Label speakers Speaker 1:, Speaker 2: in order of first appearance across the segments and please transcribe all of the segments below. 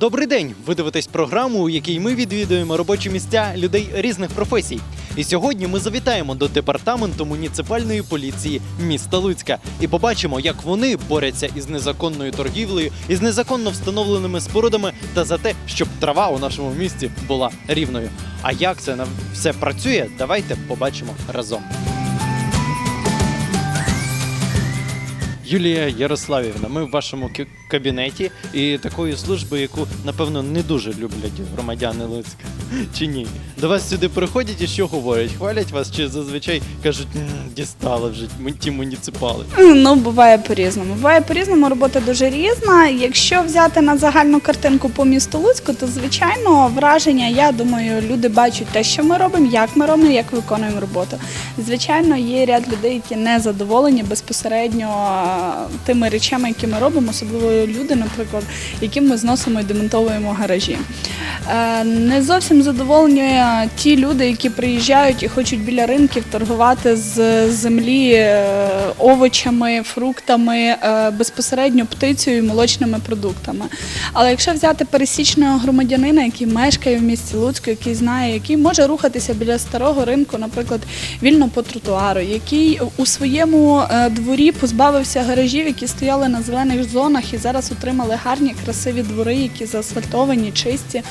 Speaker 1: Добрий день! Ви дивитесь програму, у якій ми відвідуємо робочі місця людей різних професій. І сьогодні ми завітаємо до департаменту муніципальної поліції міста Луцька і побачимо, як вони борються із незаконною торгівлею, із незаконно встановленими спорудами та за те, щоб трава у нашому місті була рівною. А як це все працює? Давайте побачимо разом. Юлія Ярославівна, ми в вашому кабінеті і такої служби, яку напевно не дуже люблять громадяни Луцька. Чи ні? До вас сюди приходять і що говорять? Хвалять вас чи зазвичай кажуть, «М, дістали вже ті муніципали.
Speaker 2: Ну, буває по-різному. Буває по-різному, робота дуже різна. Якщо взяти на загальну картинку по місту Луцьку, то звичайно враження, я думаю, люди бачать те, що ми робимо, як ми робимо, як виконуємо роботу. Звичайно, є ряд людей, які не задоволені безпосередньо е, тими речами, які ми робимо, особливо люди, наприклад, яким ми зносимо і демонтовуємо гаражі. Е, Не зовсім задоволені ті люди, які приїжджають і хочуть біля ринків торгувати з землі е, овочами, фруктами, е, безпосередньо птицею і молочними продуктами. Але якщо взяти пересічного громадянина, який мешкає в місті Луцьку, який знає, який може рухатися біля старого ринку, наприклад, вільно по тротуару, який у своєму дворі позбавився гаражів, які стояли на зелених зонах і зараз отримали гарні, красиві двори, які заасфальтовані, чисті,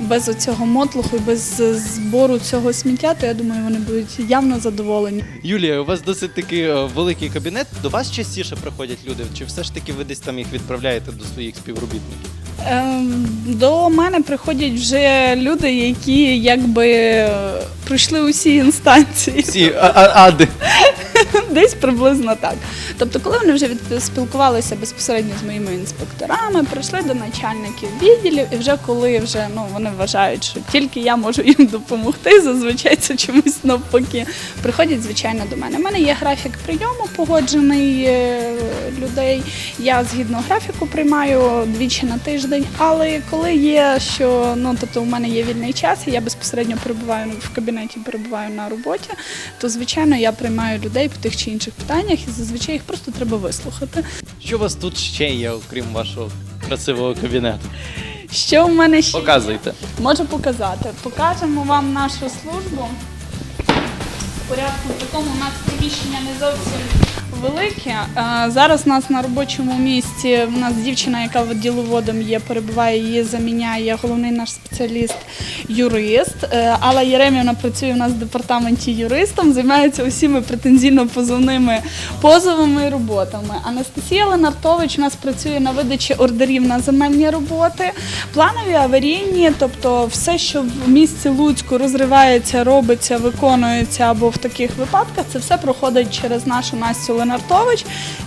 Speaker 2: без оцього мотлуху, і без збору цього сміття, то я думаю, вони будуть явно задоволені.
Speaker 1: Юлія, у вас досить таки е, великий кабінет. До вас частіше приходять люди, чи все ж таки ви десь там їх відправляєте до своїх співробітників?
Speaker 2: Ем, До мене приходять вже люди, які якби е, пройшли усі інстанції.
Speaker 1: Всі ади.
Speaker 2: Десь приблизно так. Тобто, коли вони вже спілкувалися безпосередньо з моїми інспекторами, прийшли до начальників відділів, і вже коли вже ну вони вважають, що тільки я можу їм допомогти, зазвичай це чомусь навпаки. Приходять звичайно до мене. У мене є графік прийому погоджений е, людей. Я згідно графіку приймаю двічі на тиждень. Але коли є, що ну тобто у мене є вільний час, і я безпосередньо перебуваю в кабінеті, перебуваю на роботі, то звичайно я приймаю людей тих чи інших питаннях, і зазвичай їх просто треба вислухати.
Speaker 1: Що у вас тут ще є, окрім вашого красивого кабінету?
Speaker 2: Що в мене ще
Speaker 1: Показуйте.
Speaker 2: можу показати? Покажемо вам нашу службу. В порядку такому у нас приміщення не зовсім велике. Зараз у нас на робочому місці у нас дівчина, яка діловодом є, перебуває, її заміняє головний наш спеціаліст юрист. Е, Алла Єремівна працює у нас в департаменті юристом, займається усіма претензійно-позовними позовами і роботами. Анастасія Ленартович у нас працює на видачі ордерів на земельні роботи, планові аварійні, тобто все, що в місті Луцьку розривається, робиться, виконується або в таких випадках, це все проходить через нашу Настю Ленартович,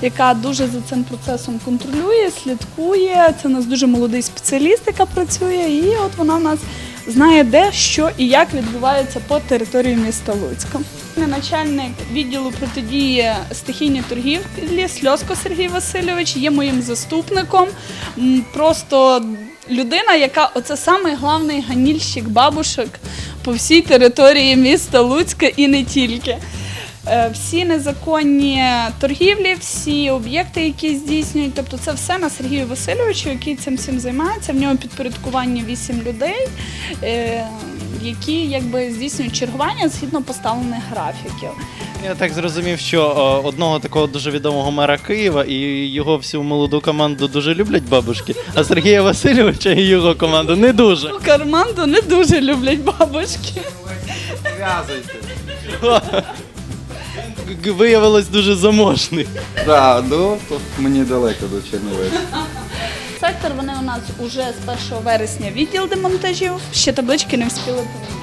Speaker 2: яка дуже за цим процесом контролює, слідкує. Це у нас дуже молодий спеціаліст, яка працює, і от вона в нас знає, де, що і як відбувається по території міста Луцька. Начальник відділу протидії стихійній торгівлі Сльоско Сергій Васильович є моїм заступником. Просто людина, яка оце самий главний ганільщик бабушок по всій території міста Луцька і не тільки. Е, Всі незаконні торгівлі, всі об'єкти, які здійснюють, тобто це все на Сергію Васильовичу, який цим всім займається. В нього підпорядкування вісім людей, е, які якби здійснюють чергування згідно поставлених графіків.
Speaker 1: Я так зрозумів, що о, одного такого дуже відомого мера Києва і його всю молоду команду дуже люблять бабушки, а Сергія Васильовича і його команду не дуже.
Speaker 2: Карманду не дуже люблять бабушки.
Speaker 1: Г- Виявилось дуже заможний.
Speaker 3: Да, ну то мені далеко до Черновецька.
Speaker 2: Сектор вони у нас уже з 1 вересня відділ демонтажів. Ще таблички не встигли поміняти.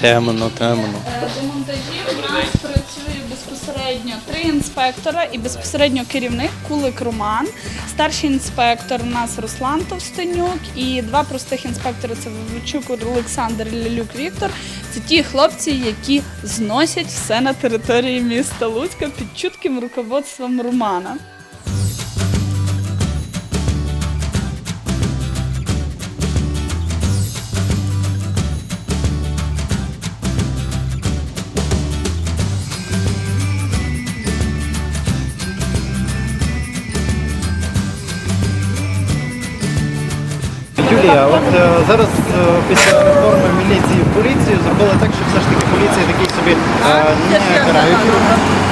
Speaker 1: Темно, темно.
Speaker 2: Е, Демонтажі у нас працює безпосередньо три інспектора і безпосередньо керівник Кулик Роман. Старший інспектор у нас Руслан Товстенюк і два простих інспектори це Вовчук Олександр і Лялюк Віктор. Це ті хлопці, які зносять все на території міста Луцька під чутким руководством Романа.
Speaker 1: Юлія от е, зараз е, після реформи поліцію зробили так, що все ж таки поліція такий собі е, не караюча,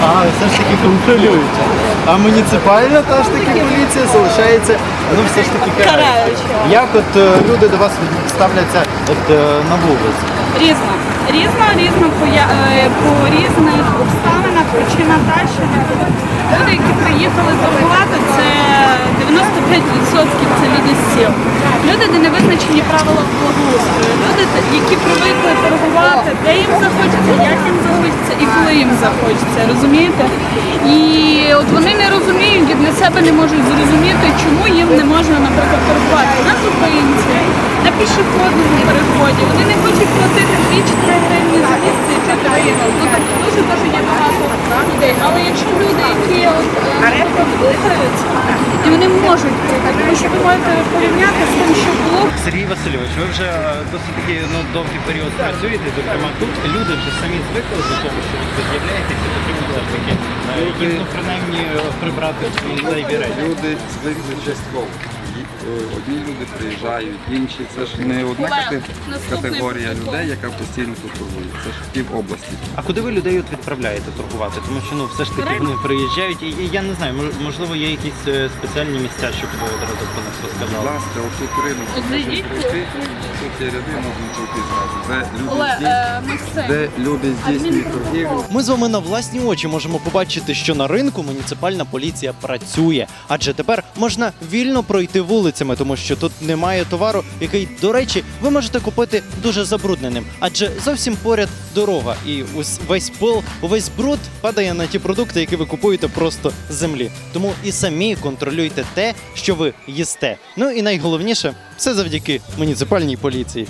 Speaker 1: а все ж таки контролююча. А муніципальна та ж таки поліція залишається ну все ж таки караюча. Як от е, люди до вас ставляться от е, на вулиці?
Speaker 2: Різно. Різно, різно по, я- е, по різних обставинах. Причина та, що люди, які приїхали торгувати, це 95% це люди з сіл. Люди, де не визначені правила благоустрою. Люди, які привикли торгувати, де їм захочеться, як їм захочеться і коли їм захочеться. Розумієте? І от вони не розуміють і для себе не можуть зрозуміти, чому їм не можна, наприклад, торгувати на зупинці, на пішохідному переході. Вони не хочуть платити 2-4 гривні за місце Ну так дуже дуже є багато людей. Але якщо люди, які виграються, і вони можуть прийти, тому що ви можете порівняти з тим, що було
Speaker 1: Сергій Васильович, ви вже досить таки ну, довгий період працюєте, зокрема тут люди вже самі звикли до того, що ви з'являєтеся, потрібно все ж таки ну, принаймні прибрати свої зайві речі.
Speaker 3: Люди звикли частково. Е, Одні люди приїжджають, інші. Це ж не одна
Speaker 2: наступний
Speaker 3: категорія людей, яка постійно тут торгує. Це ж пів області.
Speaker 1: А куди ви людей от відправляєте торгувати? Тому що ну все ж таки вони приїжджають, і і я не знаю, мож- можливо, є якісь е, спеціальні місця, щоб ви одразу про них
Speaker 3: Будь
Speaker 1: розказали.
Speaker 3: ласка, отут ринок можна
Speaker 2: зайдіть
Speaker 3: прийти, тут є ряди, можна пройти зразу. Де люди,
Speaker 2: Оле,
Speaker 3: здійснюють-
Speaker 2: е, Максим.
Speaker 3: де люди здійснюють торгівлю.
Speaker 1: Ми з вами на власні очі можемо побачити, що на ринку муніципальна поліція працює, адже тепер можна вільно пройти вулицями, тому що тут немає товару, який, до речі, ви можете купити дуже забрудненим, адже зовсім поряд дорога, і весь пил, увесь бруд падає на ті продукти, які ви купуєте просто з землі. Тому і самі контролюйте те, що ви їсте. Ну і найголовніше, все завдяки муніципальній поліції.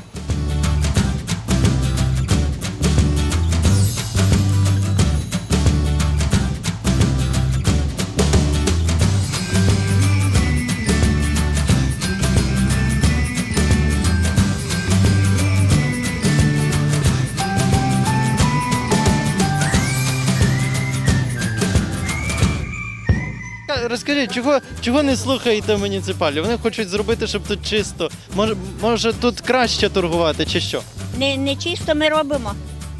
Speaker 1: Розкажіть, чого, чого не слухаєте муніципалів? Вони хочуть зробити, щоб тут чисто. Може, може тут краще торгувати, чи що?
Speaker 4: Не, не чисто ми робимо.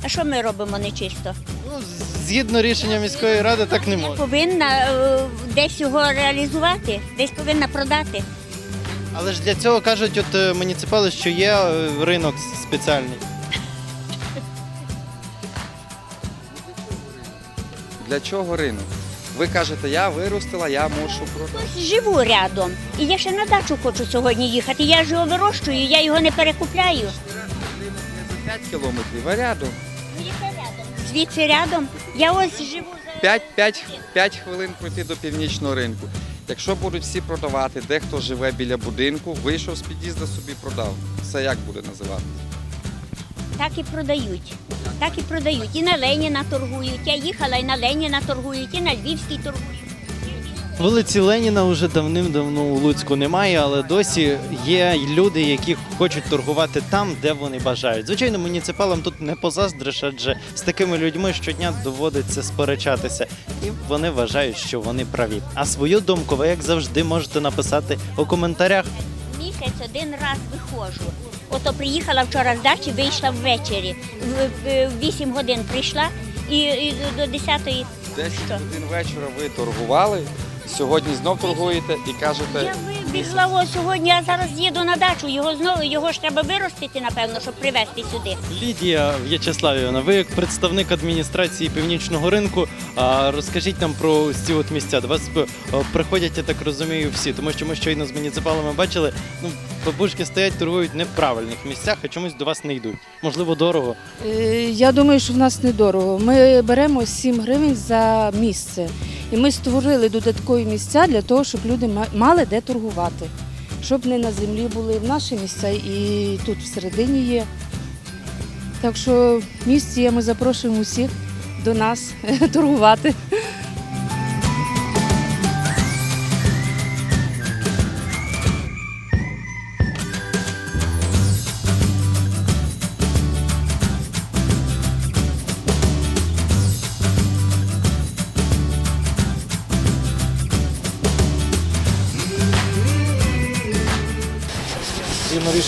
Speaker 4: А що ми робимо нечисто?
Speaker 1: Ну, згідно рішення міської ради, так не можна.
Speaker 4: повинна е, десь його реалізувати, десь повинна продати.
Speaker 1: Але ж для цього кажуть, от е, муніципали, що є е, ринок спеціальний.
Speaker 3: Для чого ринок? Ви кажете, я виростила, я мушу продати.
Speaker 4: Живу рядом. І я ще на дачу хочу сьогодні їхати. Я ж його вирощую, я його не перекупляю.
Speaker 3: За 5 кілометрів, а рядом.
Speaker 4: Звідси рядом. Я ось живу за
Speaker 3: 5, 5, 5 хвилин пройти до північного ринку. Якщо будуть всі продавати, де хто живе біля будинку, вийшов з під'їзду собі продав. Це як буде називати?
Speaker 4: так і продають. Так і продають. І на Леніна торгують. Я їхала і на Леніна торгують, і на Львівській торгують.
Speaker 1: Вулиці Леніна вже давним-давно у Луцьку немає, але досі є люди, які хочуть торгувати там, де вони бажають. Звичайно, муніципалам тут не позаздриш, адже з такими людьми щодня доводиться сперечатися, і вони вважають, що вони праві. А свою думку ви, як завжди, можете написати у коментарях.
Speaker 4: Місяць один раз виходжу. Ото приїхала вчора з дачі, вийшла ввечері. В, в, в 8 годин прийшла і, і до 10-ї.
Speaker 3: 10 годин вечора ви торгували, сьогодні знов торгуєте і кажете,
Speaker 4: Я вибігла сьогодні, а зараз їду на дачу. Його знову його ж треба виростити, напевно, щоб привезти сюди.
Speaker 1: Лідія В'ячеславівна, ви як представник адміністрації північного ринку, а розкажіть нам про ось ці от місця. До вас е, приходять, я так розумію, всі, тому що ми щойно з муніципалами бачили, ну бабушки стоять, торгують в неправильних місцях, а чомусь до вас не йдуть. Можливо, дорого.
Speaker 5: Е, Я думаю, що в нас недорого. Ми беремо 7 гривень за місце. І ми створили додаткові місця для того, щоб люди мали де торгувати. Щоб не на землі були в наші місця і тут всередині є. Так що в місті ми запрошуємо усіх до нас торгувати.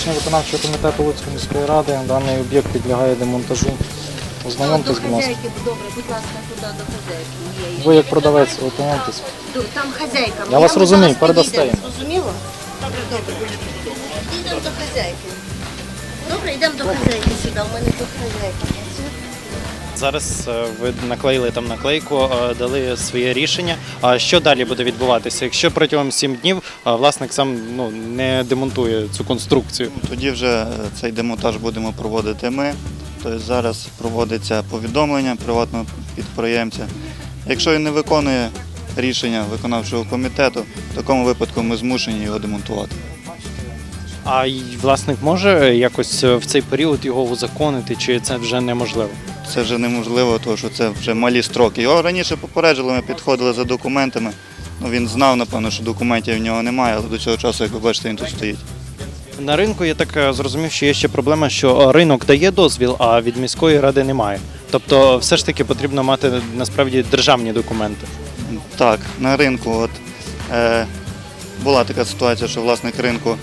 Speaker 6: Рішення виконавчого комітету Луцької міської ради, даний об'єкт підлягає демонтажу. Ознайомтесь, будь ласка.
Speaker 7: добре, будь ласка, туди до хазяйки.
Speaker 6: Ви як продавець, ознайомтесь.
Speaker 7: Там хазяйка.
Speaker 6: Я вас розумію, передасте їм.
Speaker 7: Зрозуміло? Добре, добре. Йдемо до хазяйки. Добре, йдемо до хазяйки сюди. У мене тут хазяйка.
Speaker 1: Зараз е, ви наклеїли там наклейку, е, дали своє рішення. А що далі буде відбуватися? Якщо протягом сім днів е, власник сам ну не демонтує цю конструкцію?
Speaker 8: Тоді вже цей демонтаж будемо проводити ми. Тобто зараз проводиться повідомлення приватного підприємця. Якщо він не виконує рішення виконавчого комітету, в такому випадку ми змушені його демонтувати.
Speaker 1: А власник може якось в цей період його узаконити, чи це вже неможливо?
Speaker 8: Це вже неможливо, тому що це вже малі строки. Його раніше попереджили, ми підходили за документами. Ну, він знав, напевно, що документів в нього немає, але до цього часу, як ви бачите, він тут стоїть.
Speaker 1: На ринку я так е, зрозумів, що є ще проблема, що е, ринок дає дозвіл, а від міської ради немає. Тобто, все ж таки потрібно мати насправді державні документи.
Speaker 8: Так, на ринку от, е, була така ситуація, що власник ринку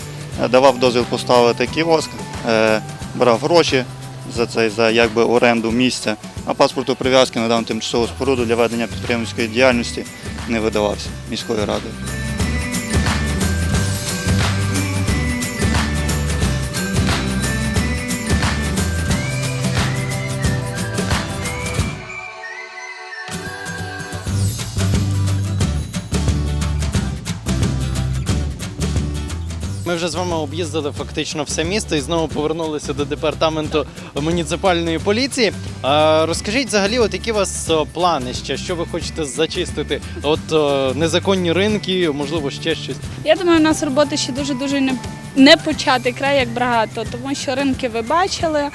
Speaker 8: е, давав дозвіл поставити кіоск, е, брав гроші за цей, за якби оренду місця, а паспорту прив'язки на дану тимчасову споруду для ведення підприємницької діяльності не видавався міською радою.
Speaker 1: Вже з вами об'їздили фактично все місто і знову повернулися до департаменту муніципальної поліції. А, розкажіть взагалі, от які у вас плани ще, що ви хочете зачистити? От о, незаконні ринки, можливо, ще щось.
Speaker 2: Я думаю, у нас роботи ще дуже дуже не. Не почати край як багато, тому що ринки ви бачили.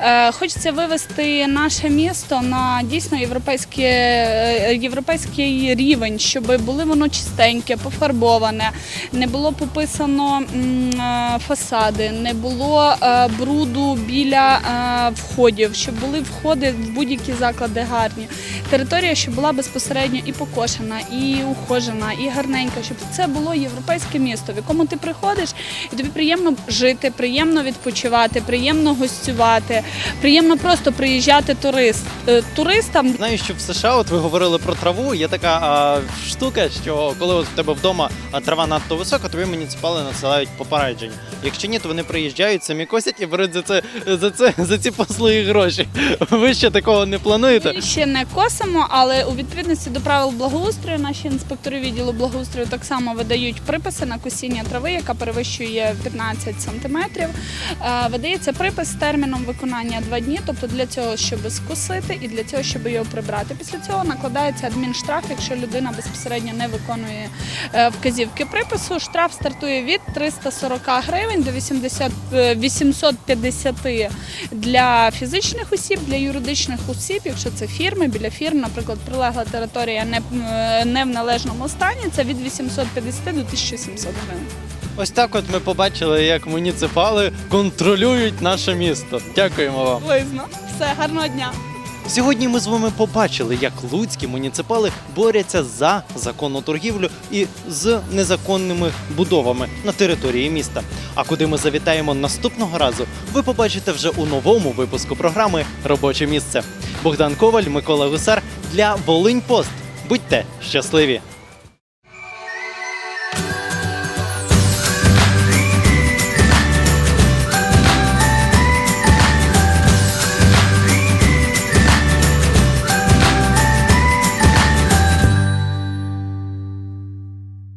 Speaker 2: Е, хочеться вивести наше місто на дійсно європейське, е, європейський рівень, щоб були воно чистеньке, пофарбоване, не було пописано е, фасади, не було бруду біля входів, щоб були входи в будь-які заклади гарні. Територія, щоб була безпосередньо і покошена, і ухожена, і гарненька, щоб це було європейське місто, в якому ти приходиш, і тобі приємно жити, приємно відпочивати, приємно гостювати, приємно просто приїжджати турист, е, туристам.
Speaker 1: Знаю, що в США, от ви говорили про траву, є така а, штука, що коли от в тебе вдома а, трава надто висока, тобі муніципали надсилають попередження. Якщо ні, то вони приїжджають, самі косять і беруть за це за це за ці послуги гроші. Ви ще такого не плануєте?
Speaker 2: Ми ще не косимо, але у відповідності до правил благоустрою наші інспектори відділу благоустрою так само видають приписи на косіння трави, яка перевищує 15 сантиметрів. Е, Видається припис з терміном виконання 2 дні, тобто для цього, щоб скосити, і для цього, щоб його прибрати. Після цього накладається адмінштраф, якщо людина безпосередньо не виконує е, вказівки припису. Штраф стартує від 340 гривень до 80, е, 850 для фізичних осіб, для юридичних осіб, якщо це фірми, біля фірм, наприклад, прилегла територія не, е, не в належному стані, це від 850 до 1700 гривень.
Speaker 1: Ось так от ми побачили, як муніципали контролюють наше місто. Дякуємо вам.
Speaker 2: Близно. Все, гарного дня.
Speaker 1: Сьогодні ми з вами побачили, як луцькі муніципали борються за законну торгівлю і з незаконними будовами на території міста. А куди ми завітаємо наступного разу, ви побачите вже у новому випуску програми Робоче місце. Богдан Коваль, Микола Гусар для Волинь Пост. Будьте щасливі!